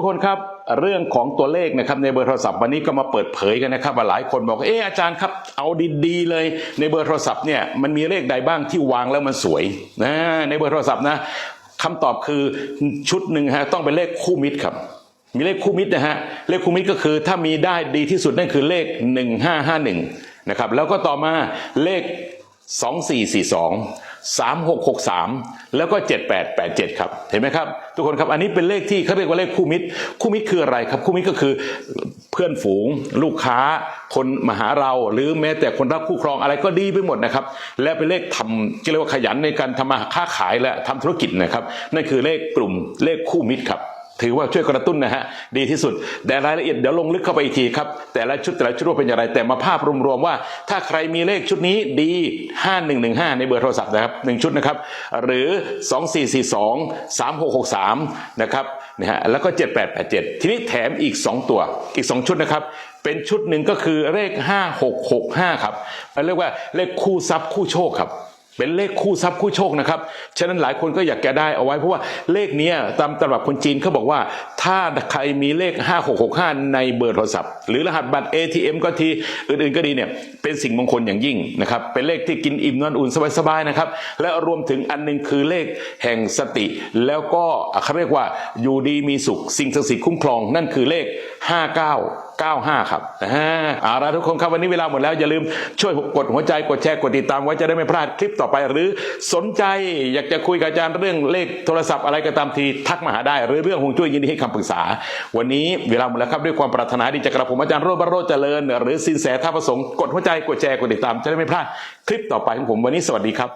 ทุกคนครับเรื่องของตัวเลขนะครับในเบอร์โทรศัพท์วันนี้ก็มาเปิดเผยกันนะครับว่าหลายคนบอกเอออาจารย์ครับเอาดีๆเลยในเบอร์โทรศัพท์เนี่ยมันมีเลขใดบ้างที่วางแล้วมันสวยนะในเบอร์โทรศัพท์นะคำตอบคือชุดหนึ่งฮะต้องเป็นเลขคู่มิตรครับ มีเลขคู่มิตรนะฮะเลขคู่มิตรก็คือถ้ามีได้ดีที่สุดนั่นคือเลข 1551นะครับแล้วก็ต่อมาเลข 2442 3663 แล้วก็ 7887 ครับ เห็นไหมครับ ทุกคนครับ อันนี้เป็นเลขที่เขาเรียกว่าเลขคู่มิตร คู่มิตรคืออะไรครับ คู่มิตรก็คือเพื่อนฝูง ลูกค้า คนมาหาเรา หรือแม้แต่คนรักคู่ครองอะไรก็ดีไปหมดนะครับ และเป็นเลขทำที่เรียกว่าขยันในการทำมาค้าขายและทำธุรกิจนะครับ นั่นคือเลขกลุ่มเลขคู่มิตรครับ ถือว่าช่วยกระตุ้นนะฮะดีที่สุด แต่รายละเอียดเดี๋ยวลงลึกเข้าไปอีกทีครับ แต่ละชุดแต่ละชุดว่าเป็นอย่างไร แต่มาภาพรวมๆว่า ถ้าใครมีเลขชุดนี้ดี 5115 ในเบอร์โทรศัพท์นะครับหนึ่งชุดนะครับ หรือ 2442 3663 นะครับนะฮะแล้วก็ 7887 ทีนี้แถมอีก 2 ตัวอีก 2 ชุดนะครับเป็นชุดหนึ่งก็คือเลข 5665 ครับเรียกว่าเลขคู่ทรัพย์คู่โชคครับ เป็นเลขคู่ทรัพย์คู่โชคนะครับ ฉะนั้นหลายคนก็อยากจะได้เอาไว้เพราะว่าเลขเนี้ยตามตำรับคนจีนเขาบอกว่า ถ้าใครมีเลข 5665 ในเบอร์โทรศัพท์ หรือรหัสบัตร ATM ก็ทีอื่นๆก็ดีเนี่ยเป็นสิ่งมงคลอย่างยิ่งนะครับเป็นเลขที่กินอิ่มนอนอุ่นสบายๆนะครับและรวมถึงอันหนึงคือเลขแห่งสติ แล้วก็เขาเรียกว่าอยู่ดีมีสุขสิ่งศักดิ์สิทธิ์คุ้มครองนั่นคือเลข 59 95 ครับอ่าเอาละทุกคนครับวันนี้เวลาหมดแล้ว อย่าลืมช่วยกดหัวใจกดแชร์กดติดตามไว้จะได้ไม่พลาดคลิปต่อไป หรือสนใจอยากจะคุยกับอาจารย์เรื่องเลขโทรศัพท์อะไรก็ตามทีทักมาหาได้ หรือเรื่องหงจุ้ยยินดีให้คำปรึกษา วันนี้เวลาหมดแล้วครับด้วยความปรารถนาดีจากกระผมอาจารย์โรบรรโรจน์เจริญ หรือสินแสท่าประสงค์กดหัวใจกดแชร์กดติดตามจะได้ไม่พลาดคลิปต่อไปของผมวันนี้สวัสดีครับ